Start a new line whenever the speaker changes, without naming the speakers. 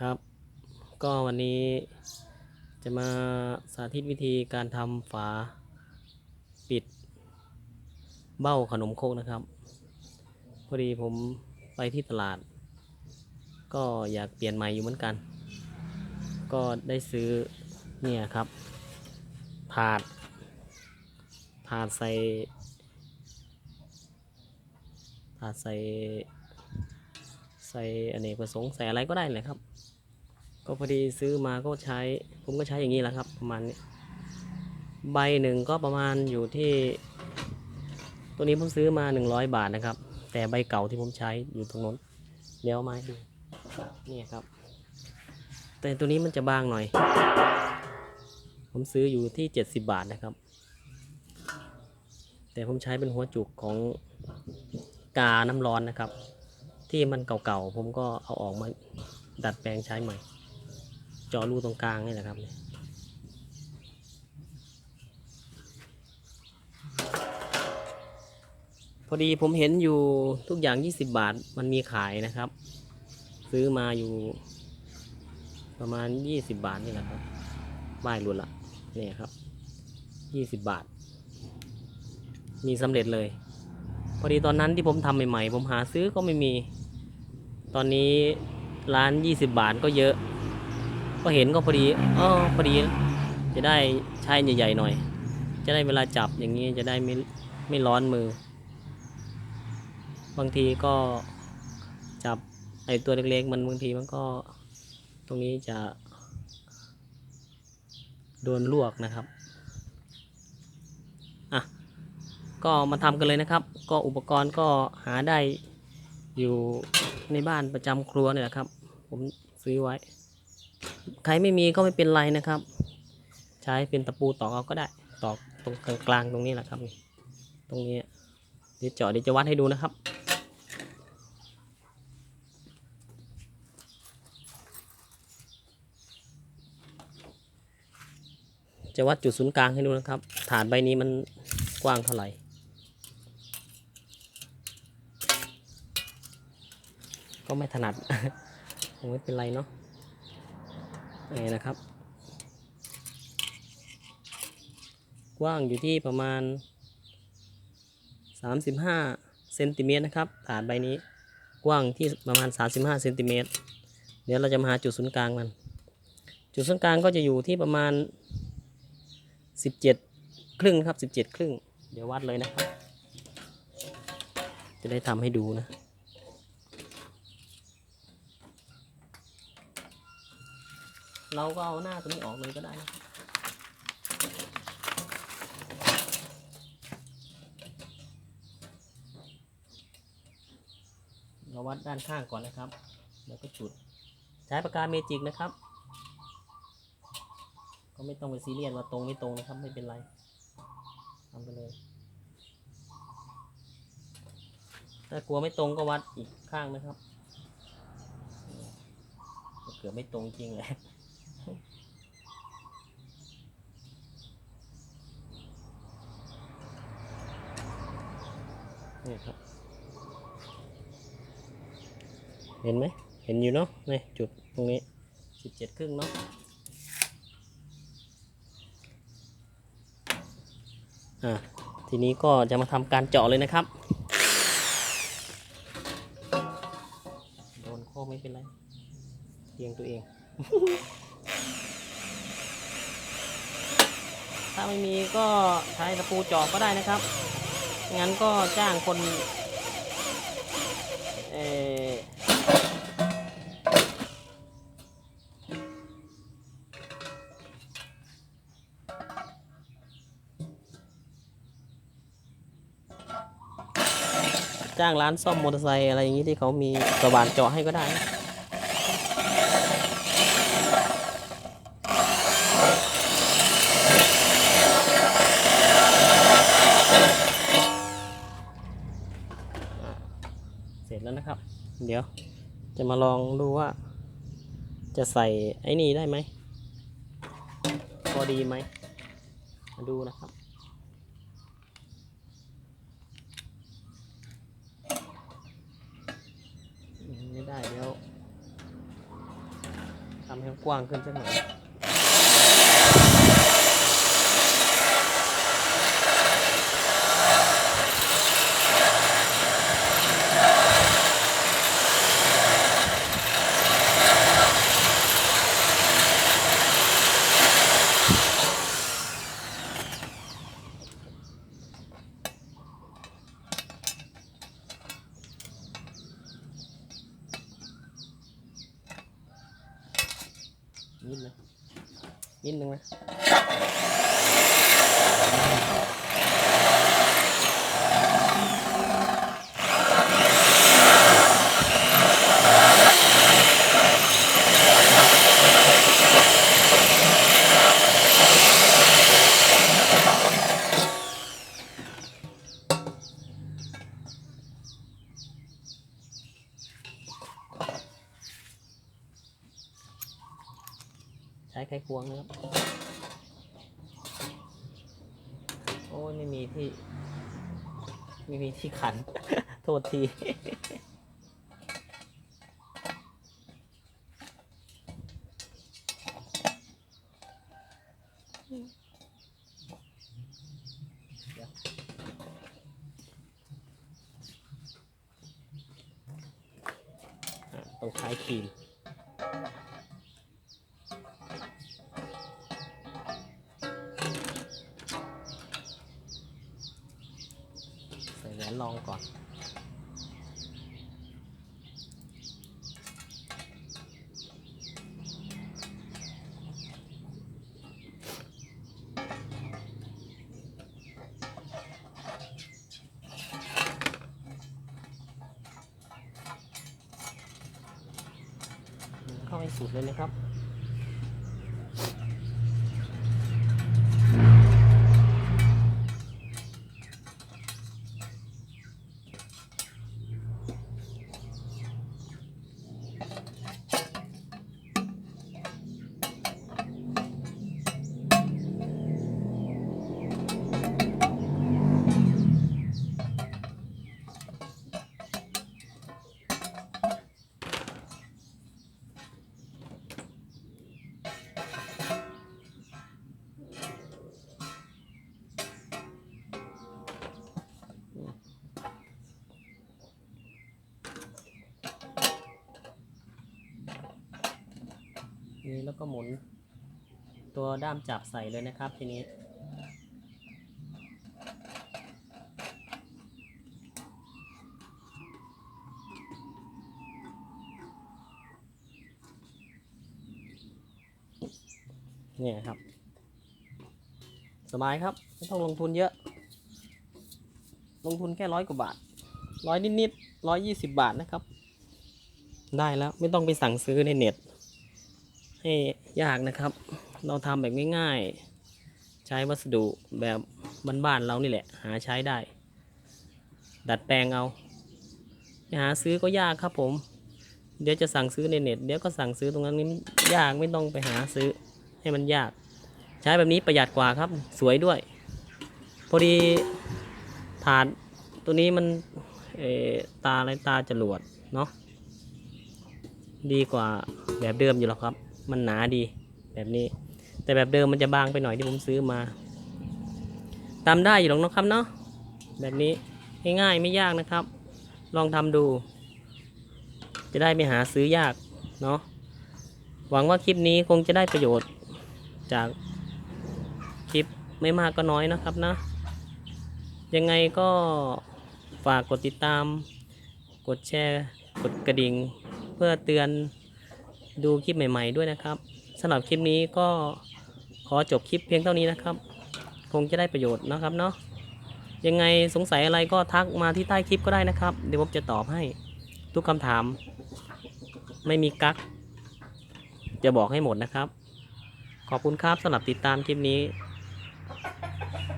ครับ ก็วันนี้จะมาสาธิตวิธีการทำฝาปิดเบ้าขนมโคกนะครับ พอดีผมไปที่ตลาด ก็อยากเปลี่ยนใหม่อยู่เหมือนกัน ก็ได้ซื้อเนี่ยครับ ถาด ถาดใส่ ถาดใส่ใส่อเนกประสงค์ใส่อะไรก็ได้เลยครับ ก็พอดีซื้อมาก็ใช้ ผมก็ใช้อย่างนี้แหละครับ ประมาณนี้ ใบหนึ่งก็ประมาณอยู่ที่ ตัวนี้ผมซื้อมา 100 บาทนะครับ แต่ใบเก่าที่ผมใช้อยู่ตรงโน้นเดี๋ยวเอามาให้ดูนี่ครับ แต่ตัวนี้มันจะบางหน่อย ผมซื้ออยู่ที่ 70 บาทนะครับ แต่ผมใช้เป็นหัวจุกของกาน้ำร้อนนะครับ ที่มันเก่าๆผมก็เอาออกมาดัดแปลงใช้ใหม่ จาะรูตรงกลางนี่แหละครับพอดีผมเห็นอยู่ทุกอย่าง 20 บาทมันมีขายนะครับ ซื้อมาอยู่ ประมาณ 20 บาทนี่แหละครับป้ายหลุดละนี่ครับ 20 บาท มีสำเร็จเลย พอดีตอนนั้นที่ผมทำใหม่ๆ ผมหาซื้อก็ไม่มี ตอนนี้ร้าน 20 บาทก็เยอะ ก็เห็นก็พอดีอ๋อพอดี จะได้ใช้ใหญ่ๆหน่อย จะได้เวลาจับอย่างนี้จะได้ไม่ไม่ร้อนมือ บางทีก็จับไอตัวเล็กๆ มันบางทีมันก็ตรงนี้จะโดนลวกนะครับอะก็มาทำกันเลยนะครับ ก็อุปกรณ์ก็หาได้อยู่ในบ้านประจำครัวเนี่ยแหละครับ ผมซื้อไว้ ใครไม่มีก็ไม่เป็นไรนะครับ ใช้เป็นตะปูตอกเอาก็ได้ ตอกตรงกลางตรงนี้แหละครับ ตรงนี้เดี๋ยวเจาะเดี๋ยวจะวัดให้ดูนะครับจะวัดจุดศูนย์กลางให้ดูนะครับ ฐานใบนี้มันกว้างเท่าไหร่ ก็ไม่ถนัดคงไม่เป็นไรเนาะ นี่นะครับ กว้างอยู่ที่ประมาณ 35เซนติเมตรนะครับฐานใบนี้กว้างที่ประมาณ 35เซนติเมตรเดี๋ยวเราจะมาหาจุดศูนย์กลางมัน จุดศูนย์กลางก็จะอยู่ที่ประมาณ 17 ครึ่งนะครับ 17 ครึ่ง เดี๋ยววัดเลยนะครับ จะได้ทำให้ดูนะ เราก็เอาหน้าตัวนี้ออกเลยก็ได้นะครับเราวัดด้านข้างก่อนนะครับ แล้วก็จุด ใช้ปากกาเมจิกนะครับ ก็ไม่ต้องไปซีเรียสว่าตรงไม่ตรงนะครับ ไม่เป็นไรทำไปเลย ถ้ากลัวไม่ตรงก็วัดอีกข้างนะครับ เกือบไม่ตรงจริงเลย นี่ครับ เห็นไหม เห็นอยู่เนาะนี่จุดตรงนี้สิบเจ็ดครึ่งเนาะอะทีนี้ก็จะมาทำการเจาะเลยนะครับโดนโค้งไม่เป็นไรเอียงตัวเอง ถ้าไม่มีก็ใช้ตะปูเจาะก็ได้นะครับ งั้นก็จ้างคนเออจ้างร้านซ่อมมอเตอร์ไซค์อะไรอย่างนี้ที่เขามีสว่านเจาะให้ก็ได้นะเสร็จแล้วนะครับ เดี๋ยว จะมาลองดูว่า จะใส่ไอ้นี่ได้ไหม พอดีไหม มาดูนะครับ ไม่ได้เดี๋ยวำให้กว้างขึ้นสักหน่อย นิดนึงนะ ช้ไขควงนะครับ โอ้ไม่มีที่ ไม่มีที่ขัน โทษทีเดี๋ยวอะต้องใช้ครีม ใส่แหวนรองก่อน เข้าให้สุดเลยนะครับ Thank you. นี่แล้วก็หมุน ตัวด้ามจับใส่เลยนะครับทีนี้ เนี่ยครับ สบายครับ ไม่ต้องลงทุนเยอะ ลงทุนแค่ร้อยกว่าบาทร้อยนิดๆร้อยยี่สิบบาทนะครับ ได้แล้วไม่ต้องไปสั่งซื้อในเน็ต ให้ยากนะครับ เราทำแบบง่ายๆ ใช้วัสดุแบบบ้านๆเรานี่แหละ หาใช้ได้ ดัดแปลงเอาหาซื้อก็ยากครับผม เดี๋ยวจะสั่งซื้อในเน็ต เดี๋ยวก็สั่งซื้อตรงนั้นนี่ยากไม่ต้องไปหาซื้อให้มันยาก ใช้แบบนี้ประหยัดกว่าครับ สวยด้วย พอดีถาดตัวนี้มันเอตาอะไรตาจรวดเนาะดีกว่าแบบเดิมอยู่หรอกครับ มันหนาดีแบบนี้ แต่แบบเดิมมันจะบางไปหน่อยที่ผมซื้อมาตามได้อยู่หรอกนะครับเนาะแบบนี้ง่ายๆไม่ยากนะครับ ลองทำดู จะได้ไม่หาซื้อยากเนาะหวังว่าคลิปนี้คงจะได้ประโยชน์จากคลิปไม่มากก็น้อยนะครับนะ ยังไงก็ฝากกดติดตาม กดแชร์ กดกระดิ่ง เพื่อเตือน ดูคลิปใหม่ ๆ ด้วยนะครับสำหรับคลิปนี้ก็ขอจบคลิปเพียงเท่านี้นะครับ คงจะได้ประโยชน์นะครับเนาะยังไงสงสัยอะไรก็ทักมาที่ใต้คลิปก็ได้นะครับ เดี๋ยวผมจะตอบให้ทุกคำถาม ไม่มีกักจะบอกให้หมดนะครับ ขอบคุณครับสำหรับติดตามคลิปนี้